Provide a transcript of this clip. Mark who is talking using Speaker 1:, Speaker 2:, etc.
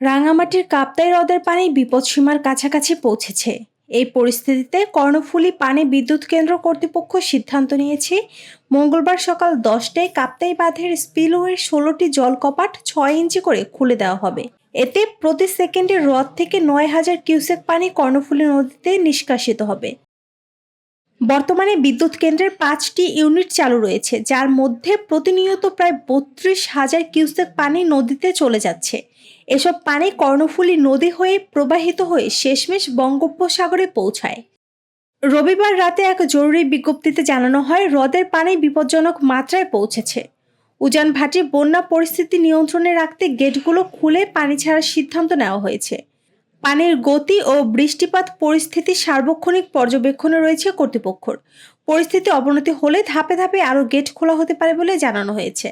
Speaker 1: রাঙামাটির কাপ্তাই হ্রদের পানি বিপদসীমার কাছাকাছি পৌঁছেছে। এই পরিস্থিতিতে কর্ণফুলী পানি বিদ্যুৎ কেন্দ্র কর্তৃপক্ষ সিদ্ধান্ত নিয়েছে, মঙ্গলবার সকাল দশটায় কাপ্তাই বাঁধের স্পিলওয়ের ষোলোটি জলকপাট ছয় ইঞ্চি করে খুলে দেওয়া হবে। এতে প্রতি সেকেন্ডে হ্রদ থেকে নয় হাজার কিউসেক পানি কর্ণফুলী নদীতে নিষ্কাশিত হবে। বর্তমানে বিদ্যুৎ কেন্দ্রের পাঁচটি ইউনিট চালু রয়েছে, যার মধ্যে প্রতিনিয়ত প্রায় বত্রিশ হাজার কিউসেক পানি নদীতে চলে যাচ্ছে। এসব পানি কর্ণফুলী নদী হয়ে প্রবাহিত হয়ে শেষমেশ বঙ্গোপসাগরে পৌঁছায়। রবিবার রাতে এক জরুরি বিজ্ঞপ্তিতে জানানো হয়, হ্রদের পানি বিপজ্জনক মাত্রায় পৌঁছেছে। উজান ভাটি বন্যা পরিস্থিতি নিয়ন্ত্রণে রাখতে গেটগুলো খুলে পানি ছাড়ার সিদ্ধান্ত নেওয়া হয়েছে। পানির গতি ও বৃষ্টিপাত পরিস্থিতি সার্বক্ষণিক পর্যবেক্ষণে রয়েছে কর্তৃপক্ষর। পরিস্থিতি অবনতি হলে ধাপে ধাপে আরও গেট খোলা হতে পারে বলে জানানো হয়েছে।